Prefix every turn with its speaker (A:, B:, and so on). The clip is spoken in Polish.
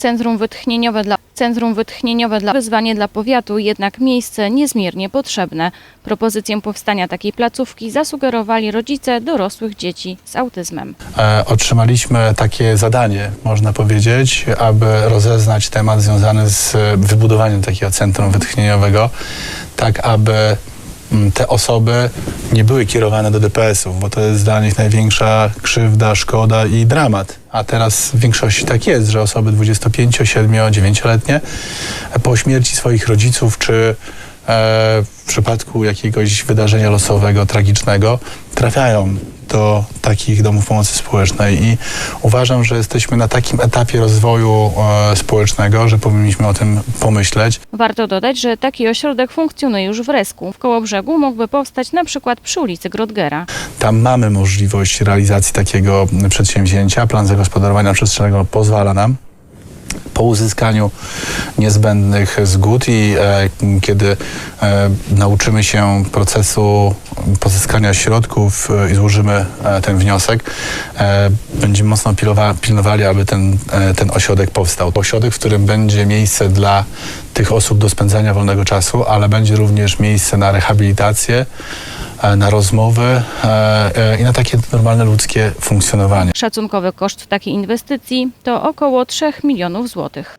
A: Centrum wytchnieniowe dla Centrum wytchnieniowe dla wyzwanie dla powiatu, jednak miejsce niezmiernie potrzebne. Propozycję powstania takiej placówki zasugerowali rodzice dorosłych dzieci z autyzmem.
B: E, otrzymaliśmy takie zadanie, można powiedzieć, aby rozeznać temat związany z e, wybudowaniem takiego centrum wytchnieniowego, tak aby te osoby nie były kierowane do DPS-ów, bo to jest dla nich największa krzywda, szkoda i dramat. A teraz w większości tak jest, że osoby 25, 7, 9-letnie po śmierci swoich rodziców czy e, w przypadku jakiegoś wydarzenia losowego, tragicznego, trafiają do takich domów pomocy społecznej i uważam, że jesteśmy na takim etapie rozwoju e, społecznego, że powinniśmy o tym pomyśleć.
A: Warto dodać, że taki ośrodek funkcjonuje już w Resku. W Kołobrzegu mógłby powstać na przykład przy ulicy Grodgera.
B: Tam mamy możliwość realizacji takiego przedsięwzięcia. Plan zagospodarowania przestrzennego pozwala nam po uzyskaniu niezbędnych zgód i e, kiedy e, nauczymy się procesu pozyskania środków e, i złożymy ten wniosek, będziemy mocno pilnowali, aby ten, ten ośrodek powstał. Ośrodek, w którym będzie miejsce dla tych osób do spędzania wolnego czasu, ale będzie również miejsce na rehabilitację, na rozmowy e, e, i na takie normalne ludzkie funkcjonowanie.
A: Szacunkowy koszt takiej inwestycji to około 3 milionów złotych.